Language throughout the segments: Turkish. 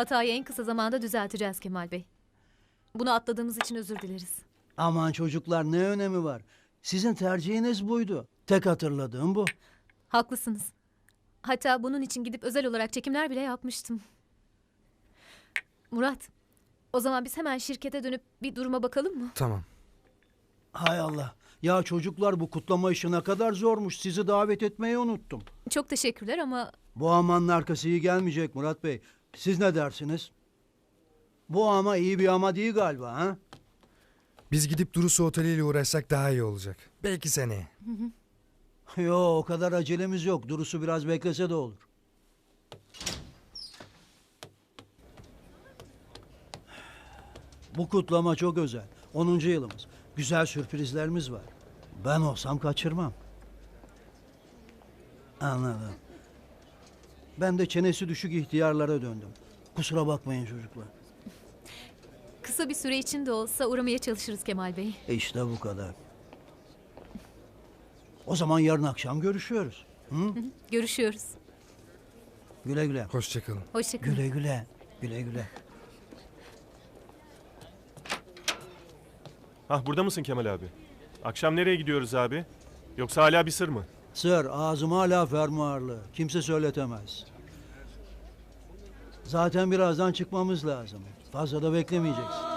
Hatayı en kısa zamanda düzelteceğiz Kemal Bey. Bunu atladığımız için özür dileriz. Aman çocuklar ne önemi var? Sizin tercihiniz buydu. Tek hatırladığım bu. Haklısınız. Hatta bunun için gidip özel olarak çekimler bile yapmıştım. Murat, o zaman biz hemen şirkete dönüp bir duruma bakalım mı? Tamam. Hay Allah. Ya çocuklar bu kutlama işi ne kadar zormuş. Sizi davet etmeyi unuttum. Çok teşekkürler ama Bu amanın arkası iyi gelmeyecek Murat Bey. Siz ne dersiniz? Bu ama iyi bir ama değil galiba ha? Biz gidip Durusu Oteli ile uğraşsak daha iyi olacak. Belki seneye. Yo o kadar acelemiz yok. Durusu biraz beklese de olur. Bu kutlama çok özel. 10. yılımız. Güzel sürprizlerimiz var. Ben olsam kaçırmam. Anladım. Ben de çenesi düşük ihtiyarlara döndüm. Kusura bakmayın çocuklar. kısa bir süre için de olsa uğramaya çalışırız Kemal Bey. E işte bu kadar. O zaman yarın akşam görüşüyoruz. Hı? Görüşüyoruz. Güle güle. Hoşçakalın. Hoşçakalın. Güle güle. Güle güle. Hah burada mısın Kemal abi? Akşam nereye gidiyoruz abi? Yoksa hala bir sır mı? Sır ağzım hala fermuarlı. Kimse söyletemez. Zaten birazdan çıkmamız lazım. Fazla da beklemeyeceksin.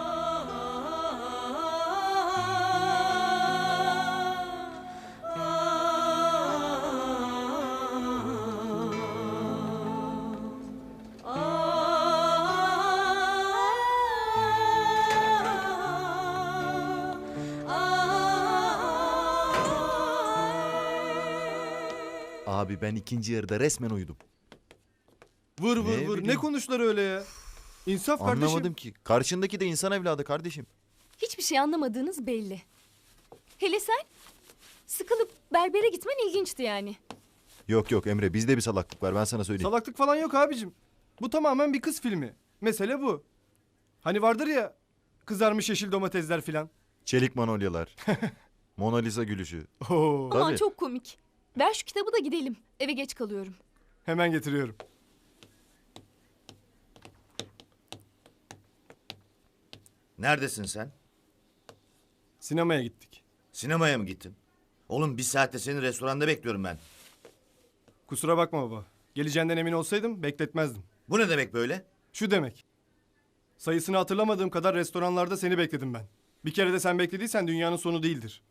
Abi ben ikinci yarıda resmen uyudum. Vur vur Ne vur. Ne bileyim. konuştular öyle ya? İnsaf kardeşim. Anlamadım ki. Karşındaki de insan evladı kardeşim. Hiçbir şey anlamadığınız belli. Hele sen sıkılıp berbere gitmen ilginçti yani. Yok yok Emre bizde bir salaklık var ben sana söyleyeyim. Salaklık falan yok abicim. Bu tamamen bir kız filmi. Mesele bu. Hani vardır ya kızarmış yeşil domatesler filan. Çelik manolyalar. Mona Lisa gülüşü. Oo, Aman Tabii. çok komik. Ver şu kitabı da gidelim. Eve geç kalıyorum. hemen getiriyorum. Neredesin sen? Sinemaya gittik. Sinemaya mı gittin? Oğlum bir saatte seni restoranda bekliyorum ben. Kusura bakma baba. Geleceğinden emin olsaydım bekletmezdim. Bu ne demek böyle? Şu demek. Sayısını hatırlamadığım kadar restoranlarda seni bekledim ben. Bir kere de sen beklediysen dünyanın sonu değildir.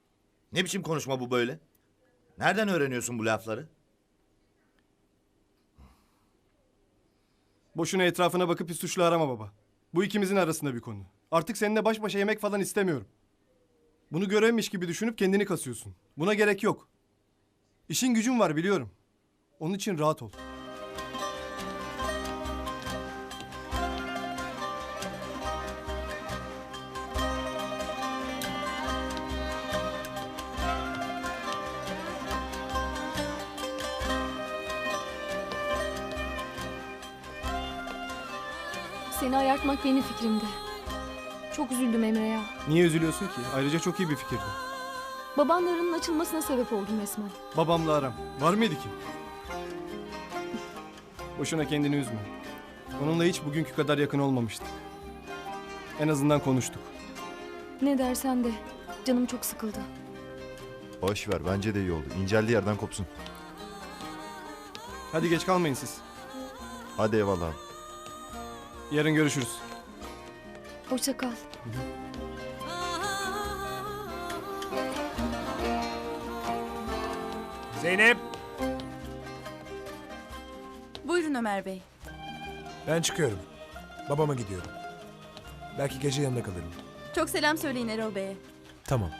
Ne biçim konuşma bu böyle? Nereden öğreniyorsun bu lafları? Boşuna etrafına bakıp bir suçlu arama baba. Bu ikimizin arasında bir konu. Artık seninle baş başa yemek falan istemiyorum. Bunu görevmiş gibi düşünüp kendini kasıyorsun. Buna gerek yok. İşin gücün var biliyorum. Onun için rahat ol. Seni ayartmak benim fikrimdi. Çok üzüldüm Emre ya. Niye üzülüyorsun ki? Ayrıca çok iyi bir fikirdi. Babanlarının açılmasına sebep oldum resmen. Babamla aram. Var mıydı ki? Boşuna kendini üzme. Onunla hiç bugünkü kadar yakın olmamıştık. En azından konuştuk. Ne dersen de canım çok sıkıldı. Boş ver bence de iyi oldu. İnceldiği yerden kopsun. Hadi geç kalmayın siz. Hadi eyvallah. Yarın görüşürüz. Hoşça kal. Zeynep! Buyurun Ömer Bey. Ben çıkıyorum. Babama gidiyorum. Belki gece yanında kalırım. Çok selam söyleyin Erol Bey'e. Tamam.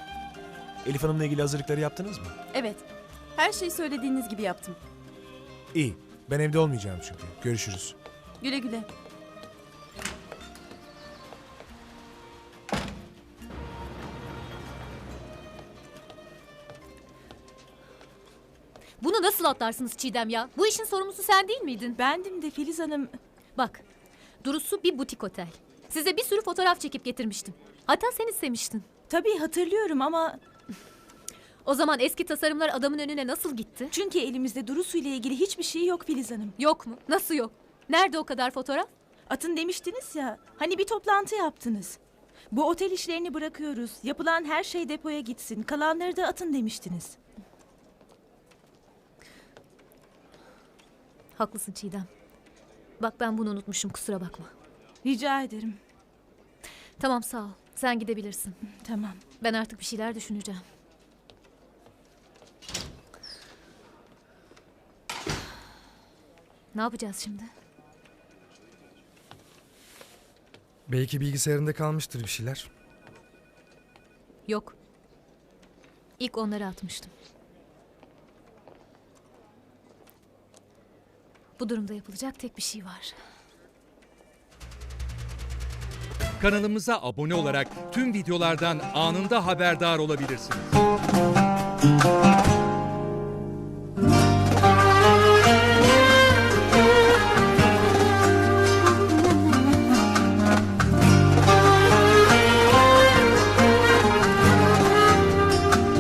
Elif Hanım'la ilgili hazırlıkları yaptınız mı? Evet. Her şeyi söylediğiniz gibi yaptım. İyi. Ben evde olmayacağım çünkü. Görüşürüz. Güle güle. Bunu nasıl atlarsınız Çiğdem ya? Bu işin sorumlusu sen değil miydin? Bendim de Filiz Hanım. Bak, Durusu bir butik otel. Size bir sürü fotoğraf çekip getirmiştim. Hatta sen istemiştin. Tabii hatırlıyorum ama O zaman eski tasarımlar adamın önüne nasıl gitti? çünkü elimizde Durusu ile ilgili hiçbir şey yok Filiz Hanım. Yok mu? Nasıl yok? Nerede o kadar fotoğraf? atın demiştiniz ya. Hani bir toplantı yaptınız. Bu otel işlerini bırakıyoruz. Yapılan her şey depoya gitsin. Kalanları da atın demiştiniz. Haklısın Çiğdem. Bak ben bunu unutmuşum kusura bakma. Rica ederim. Tamam sağ ol. Sen gidebilirsin. Tamam. Ben artık bir şeyler düşüneceğim. Ne yapacağız şimdi? Belki bilgisayarında kalmıştır bir şeyler. Yok. İlk onları atmıştım. Bu durumda yapılacak tek bir şey var. Kanalımıza abone olarak tüm videolardan anında haberdar olabilirsiniz.